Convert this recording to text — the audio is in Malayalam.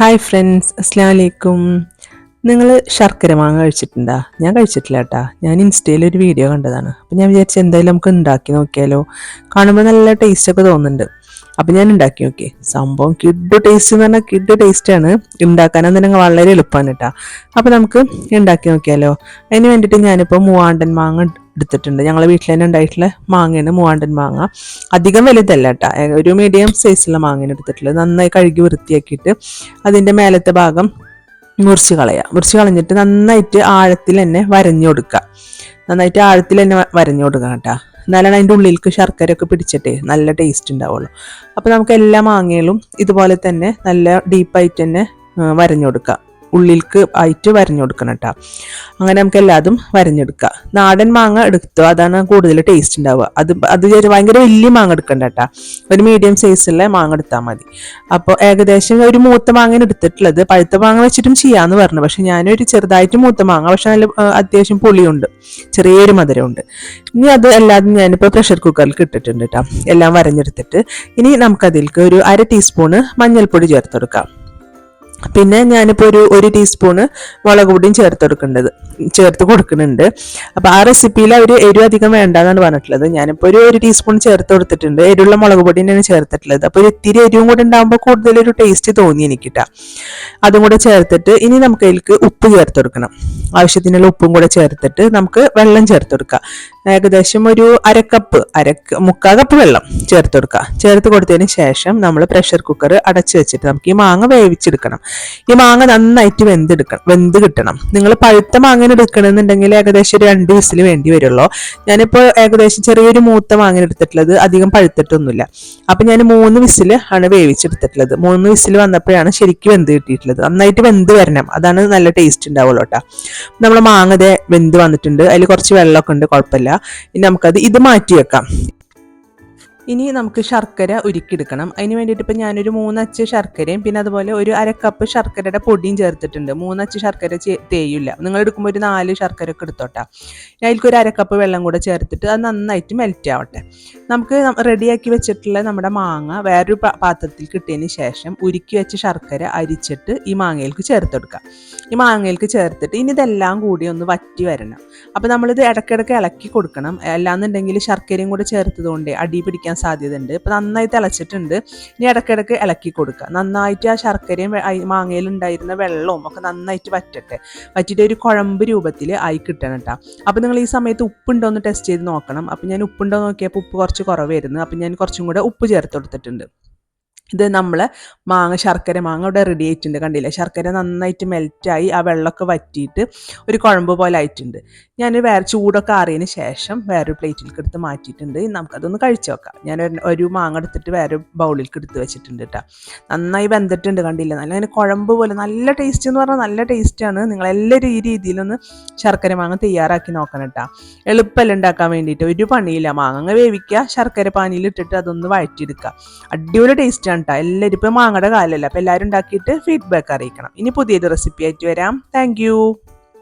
ഹായ് ഫ്രണ്ട്സ് അസ്സാം വലൈക്കും നിങ്ങൾ ശർക്കര മാങ്ങ കഴിച്ചിട്ടുണ്ടോ? ഞാൻ കഴിച്ചിട്ടില്ല കേട്ടാ. ഞാൻ ഇൻസ്റ്റയിൽ ഒരു വീഡിയോ കണ്ടതാണ്. അപ്പം ഞാൻ വിചാരിച്ചു എന്തായാലും നമുക്ക് ഉണ്ടാക്കി നോക്കിയാലോ. കാണുമ്പോൾ നല്ല ടേസ്റ്റ് ഒക്കെ തോന്നുന്നുണ്ട്. അപ്പം ഞാൻ ഉണ്ടാക്കി നോക്കി. സംഭവം കിഡ് ടേസ്റ്റ് എന്ന് പറഞ്ഞാൽ കിഡ് ടേസ്റ്റാണ് തന്നെ വളരെ എളുപ്പമാണ് കേട്ടോ. അപ്പം നമുക്ക് ഉണ്ടാക്കി നോക്കിയാലോ. അതിന് വേണ്ടിയിട്ട് ഞാനിപ്പോൾ മൂവാണ്ടൻ മാങ്ങ എടുത്തിട്ടുണ്ട്. ഞങ്ങളെ വീട്ടിൽ തന്നെ ഉണ്ടായിട്ടുള്ള മാങ്ങയാണ് മൂവാണ്ടൻ മാങ്ങ. അധികം വലുതല്ല കേട്ടോ ഒരു മീഡിയം സൈസുള്ള മാങ്ങയാണ് എടുത്തിട്ടുള്ളത്. നന്നായി കഴുകി വൃത്തിയാക്കിയിട്ട് അതിന്റെ മേലത്തെ ഭാഗം മുറിച്ച് കളയുക മുറിച്ച് കളഞ്ഞിട്ട് നന്നായിട്ട് ആഴത്തിൽ തന്നെ വരഞ്ഞു കൊടുക്കുക. നന്നായിട്ട് ആഴത്തിൽ തന്നെ വരഞ്ഞു കൊടുക്കുക കേട്ടോ എന്നാലാണ് അതിന്റെ ഉള്ളിലേക്ക് ശർക്കരയൊക്കെ പിടിച്ചിട്ടേ നല്ല ടേസ്റ്റ് ഉണ്ടാവുള്ളൂ. അപ്പോൾ നമുക്ക് എല്ലാ മാങ്ങകളും ഇതുപോലെ തന്നെ നല്ല ഡീപ്പായിട്ട് തന്നെ വരഞ്ഞു കൊടുക്കുക ഉള്ളിൽക്ക് ആയിട്ട് വരഞ്ഞു കൊടുക്കണം കേട്ടോ അങ്ങനെ നമുക്ക് എല്ലാതും വരഞ്ഞെടുക്കാം. നാടൻ മാങ്ങ എടുത്തോ അതാണ് കൂടുതൽ ടേസ്റ്റ് ഉണ്ടാവുക അത് അത് ഭയങ്കര വലിയ മാങ്ങ എടുക്കണ്ട കേട്ടോ ഒരു മീഡിയം സൈസുള്ള മാങ്ങ എടുത്താൽ മതി. അപ്പോൾ ഏകദേശം ഒരു മൂത്ത മാങ്ങ എടുത്തിട്ടുള്ളത്. പഴുത്ത മാങ്ങ വെച്ചിട്ടും ചെയ്യാമെന്ന് പറഞ്ഞു. പക്ഷെ ഞാനൊരു ചെറുതായിട്ട് മൂത്ത മാങ്ങ പക്ഷെ നല്ല അത്യാവശ്യം പുളിയുണ്ട്. ചെറിയൊരു മധുരമുണ്ട്. ഇനി അത് എല്ലാതും ഞാനിപ്പോൾ പ്രഷർ കുക്കറിൽ ഇട്ടിട്ടുണ്ട് കേട്ടോ എല്ലാം വരഞ്ഞെടുത്തിട്ട്. ഇനി നമുക്കതിലേക്ക് ഒരു അര ടീസ്പൂണ് മഞ്ഞൾപ്പൊടി ചേർത്തെടുക്കാം. പിന്നെ ഞാനിപ്പോൾ ഒരു ഒരു ടീസ്പൂണ് മുളക് പൊടിയും ചേർത്ത് കൊടുക്കേണ്ടത് ചേർത്ത് കൊടുക്കുന്നുണ്ട്. അപ്പോൾ ആ റെസിപ്പിയിൽ അവർ എരിവ് അധികം വേണ്ട വേണ്ടെന്നാണ് പറഞ്ഞിട്ടുള്ളത്. ഞാനിപ്പോൾ ഒരു ഒരു ടീസ്പൂൺ ചേർത്ത് കൊടുത്തിട്ടുണ്ട്. എരിവുള്ള മുളക് പൊടി തന്നെയാണ് ചേർത്തിട്ടുള്ളത്. അപ്പോൾ ഒരു ഇത്തിരി എരിവും കൂടെ ഉണ്ടാകുമ്പോൾ കൂടുതലൊരു ടേസ്റ്റ് തോന്നി എനിക്കിട്ടാ. അതും കൂടെ ചേർത്തിട്ട് ഇനി നമുക്ക് അതിലേക്ക് ഉപ്പ് ചേർത്ത് കൊടുക്കണം. ആവശ്യത്തിനുള്ള ഉപ്പും കൂടെ ചേർത്തിട്ട് നമുക്ക് വെള്ളം ചേർത്ത് കൊടുക്കാം. ഏകദേശം ഒരു അരക്കപ്പ് അരക്ക് മുക്കാൽ കപ്പ് വെള്ളം ചേർത്ത് കൊടുക്കുക ചേർത്ത് കൊടുത്തതിന് ശേഷം നമ്മൾ പ്രഷർ കുക്കർ അടച്ചു വെച്ചിട്ട് നമുക്ക് ഈ മാങ്ങ വേവിച്ചെടുക്കണം. ഈ മാങ്ങ നന്നായിട്ട് വെന്തെടുക്കണം വെന്ത് കിട്ടണം. നിങ്ങൾ പഴുത്ത മാങ്ങനെ എടുക്കണമെന്നുണ്ടെങ്കിൽ ഏകദേശം ഒരു രണ്ട് വിസിൽ വേണ്ടി വരുള്ളൂ. ഞാനിപ്പോൾ ഏകദേശം ചെറിയൊരു മൂത്ത മാങ്ങനെ എടുത്തിട്ടുള്ളത് അധികം പഴുത്തിട്ടൊന്നുമില്ല. അപ്പം ഞാൻ മൂന്ന് വിസിൽ ആണ് വേവിച്ചെടുത്തിട്ടുള്ളത്. മൂന്ന് വിസിൽ വന്നപ്പോഴാണ് ശരിക്കും വെന്ത് കിട്ടിയിട്ടുള്ളത്. നന്നായിട്ട് വെന്ത് വരണം. അതാണ് നല്ല ടേസ്റ്റ് ഉണ്ടാവുള്ളൂ കേട്ടോ. നമ്മൾ മാങ്ങ വെന്ത് വന്നിട്ടുണ്ട്. അതിൽ കുറച്ച് വെള്ളമൊക്കെ ഉണ്ട് കുഴപ്പമില്ല. ഇനി നമുക്കത് ഇത് മാറ്റി വെക്കാം. ഇനി നമുക്ക് ശർക്കര ഉരുക്കിയെടുക്കണം. അതിന് വേണ്ടിയിട്ട് ഇപ്പം ഞാനൊരു മൂന്നച്ച് ശർക്കരയും പിന്നെ അതുപോലെ ഒരു അര കപ്പ് ശർക്കരയുടെ പൊടിയും ചേർത്തിട്ടുണ്ട്. മൂന്നച്ച് ശർക്കര തേയില്ല നിങ്ങൾ എടുക്കുമ്പോൾ ഒരു നാല് ശർക്കര ഒക്കെ എടുത്തോട്ടാ അതിലേക്ക് ഒരു അര കപ്പ് വെള്ളം കൂടെ ചേർത്തിട്ട് അത് നന്നായിട്ട് മെൽറ്റ് ആവട്ടെ. നമുക്ക് റെഡിയാക്കി വെച്ചിട്ടുള്ള നമ്മുടെ മാങ്ങ വേറൊരു പാത്രത്തിൽ കിട്ടിയതിന് ശേഷം ഉരുക്കി വെച്ച ശർക്കര അരിച്ചിട്ട് ഈ മാങ്ങയിലേക്ക് ചേർത്തെടുക്കാം ഈ മാങ്ങയിലേക്ക് ചേർത്തിട്ട് ഇനി ഇതെല്ലാം കൂടി ഒന്ന് വറ്റി വരണം. അപ്പോൾ നമ്മളിത് ഇടയ്ക്കിടയ്ക്ക് ഇളക്കി കൊടുക്കണം. അല്ലാന്നുണ്ടെങ്കിൽ ശർക്കരയും കൂടെ ചേർത്തതുകൊണ്ട് അടി പിടിക്കാൻ സാധ്യതയുണ്ട്. ഇപ്പം നന്നായി തിളച്ചിട്ടുണ്ട്. ഇനി ഇടയ്ക്കിടയ്ക്ക് ഇളക്കി കൊടുക്കുക. നന്നായിട്ട് ആ ശർക്കരയും മാങ്ങയിൽ ഉണ്ടായിരുന്ന വെള്ളവും ഒക്കെ നന്നായിട്ട് വറ്റട്ടെ. വറ്റിയിട്ട് ഒരു കുഴമ്പ് രൂപത്തിൽ ആയി കിട്ടണം കേട്ടോ അപ്പോൾ നിങ്ങൾ ഈ സമയത്ത് ഉപ്പുണ്ടോ എന്ന് ടെസ്റ്റ് ചെയ്ത് നോക്കണം. അപ്പോൾ ഞാൻ ഉപ്പുണ്ടോ നോക്കിയപ്പോൾ ഉപ്പ് കുറച്ച് കുറവായിരുന്നു. അപ്പോൾ ഞാൻ കുറച്ചും കൂടെ ഉപ്പ് ചേർത്ത് കൊടുത്തിട്ടുണ്ട്. ഇത് നമ്മൾ മാങ്ങ ശർക്കര മാങ്ങ ഇവിടെ റെഡി ആയിട്ടുണ്ട് കണ്ടില്ലേ? ശർക്കര നന്നായിട്ട് മെൽറ്റായി ആ വെള്ളമൊക്കെ വറ്റിയിട്ട് ഒരു കുഴമ്പ് പോലെ ആയിട്ടുണ്ട്. ഞാൻ വേറെ ചൂടൊക്കെ ആറിയതിന് ശേഷം വേറൊരു പ്ലേറ്റിലേക്ക് എടുത്ത് മാറ്റിയിട്ടുണ്ട്. നമുക്കതൊന്ന് കഴിച്ചു നോക്കാം. ഞാൻ ഒരു മാങ്ങ എടുത്തിട്ട് വേറെ ബൗളിലേക്ക് എടുത്ത് വെച്ചിട്ടുണ്ട് കേട്ടോ നന്നായി വെന്തിട്ടുണ്ട് കണ്ടില്ല? നല്ല അങ്ങനെ കുഴമ്പ് പോലെ നല്ല ടേസ്റ്റ് എന്ന് പറഞ്ഞാൽ നല്ല ടേസ്റ്റാണ് നിങ്ങൾ എല്ലാവരും ഈ രീതിയിലൊന്ന് ശർക്കര മാങ്ങ തയ്യാറാക്കി നോക്കണം കേട്ടോ എളുപ്പമല്ല ഉണ്ടാക്കാൻ വേണ്ടിയിട്ട്. ഒരു പണിയില്ല. മാങ്ങ വേവിക്കുക ശർക്കര പാനിയിൽ ഇട്ടിട്ട് അതൊന്ന് വഴറ്റിയെടുക്കുക. അടിപൊളി ടേസ്റ്റാണ് കേട്ടോ എല്ലാവരും ഇപ്പം മാങ്ങയുടെ കാലമല്ല അപ്പോൾ എല്ലാവരും ഉണ്ടാക്കിയിട്ട് ഫീഡ്ബാക്ക് അറിയിക്കണം. ഇനി പുതിയൊരു റെസിപ്പി ആയിട്ട് വരാം. താങ്ക്